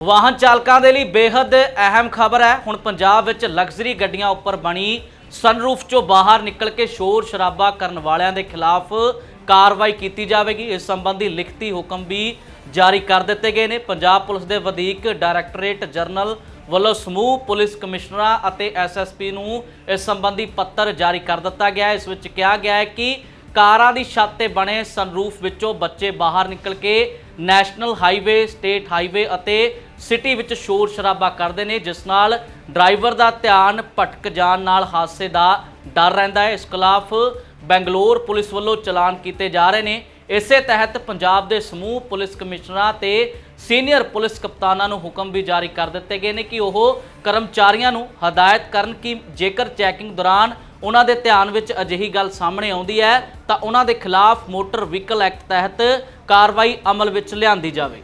ਵਾਹਨ ਚਾਲਕਾਂ ਦੇ ਲਈ ਬੇहद ਅਹਿਮ ਖਬਰ ਹੈ। ਹੁਣ ਪੰਜਾਬ ਵਿੱਚ ਲਗਜ਼ਰੀ ਗੱਡੀਆਂ ਉੱਪਰ ਬਣੀ ਸਨਰੂਫ ਚੋਂ ਬਾਹਰ ਨਿਕਲ ਕੇ ਸ਼ੋਰ ਸ਼ਰਾਬਾ ਕਰਨ ਵਾਲਿਆਂ ਦੇ ਖਿਲਾਫ ਕਾਰਵਾਈ ਕੀਤੀ ਜਾਵੇਗੀ। ਇਸ ਸੰਬੰਧੀ ਲਿਖਤੀ ਹੁਕਮ ਵੀ ਜਾਰੀ ਕਰ ਦਿੱਤੇ ਗਏ ਨੇ। ਪੰਜਾਬ ਪੁਲਿਸ ਦੇ ਵਧੀਕ ਡਾਇਰੈਕਟੋਰੇਟ ਜਨਰਲ ਵੱਲੋਂ ਸਮੂਹ ਪੁਲਿਸ ਕਮਿਸ਼ਨਰਾਂ ਅਤੇ ਐਸਐਸਪੀ ਨੂੰ ਇਸ ਸੰਬੰਧੀ ਪੱਤਰ ਜਾਰੀ ਕਰ ਦਿੱਤਾ ਗਿਆ ਹੈ। ਇਸ ਵਿੱਚ ਕਿਹਾ ਗਿਆ ਹੈ ਕਿ ਕਾਰਾਂ ਦੀ ਛੱਤ ਤੇ ਬਣੇ ਸਨਰੂਫ ਵਿੱਚੋਂ ਬੱਚੇ ਬਾਹਰ ਨਿਕਲ ਕੇ ਨੈਸ਼ਨਲ ਹਾਈਵੇ, ਸਟੇਟ ਹਾਈਵੇ ਅਤੇ ਸਿਟੀ ਵਿੱਚ ਸ਼ੋਰ ਸ਼ਰਾਬਾ ਕਰਦੇ ਨੇ, ਜਿਸ ਨਾਲ ਡਰਾਈਵਰ ਦਾ ਧਿਆਨ ਭਟਕ ਜਾਣ ਨਾਲ ਹਾਦਸੇ ਦਾ ਡਰ ਰਹਿੰਦਾ ਹੈ। ਇਸ ਖਿਲਾਫ ਬੈਂਗਲੌਰ ਪੁਲਿਸ ਵੱਲੋਂ ਚਲਾਨ ਕੀਤੇ ਜਾ ਰਹੇ ਨੇ। ਇਸੇ ਤਹਿਤ ਪੰਜਾਬ ਦੇ ਸਮੂਹ ਪੁਲਿਸ ਕਮਿਸ਼ਨਰਾਂ ਤੇ ਸੀਨੀਅਰ ਪੁਲਿਸ ਕਪਤਾਨਾਂ ਨੂੰ ਹੁਕਮ ਵੀ ਜਾਰੀ ਕਰ ਦਿੱਤੇ ਗਏ ਨੇ ਕਿ ਉਹ ਕਰਮਚਾਰੀਆਂ ਨੂੰ ਹਦਾਇਤ ਕਰਨ ਕਿ ਜੇਕਰ ਚੈਕਿੰਗ ਦੌਰਾਨ ਉਹਨਾਂ ਦੇ ਧਿਆਨ ਵਿੱਚ ਅਜਿਹੀ ਗੱਲ ਸਾਹਮਣੇ ਆਉਂਦੀ ਹੈ ਤਾਂ ਉਹਨਾਂ ਦੇ ਖਿਲਾਫ ਮੋਟਰ ਵਹੀਕਲ ਐਕਟ ਤਹਿਤ ਕਾਰਵਾਈ ਅਮਲ ਵਿੱਚ ਲਿਆਂਦੀ ਜਾਵੇ।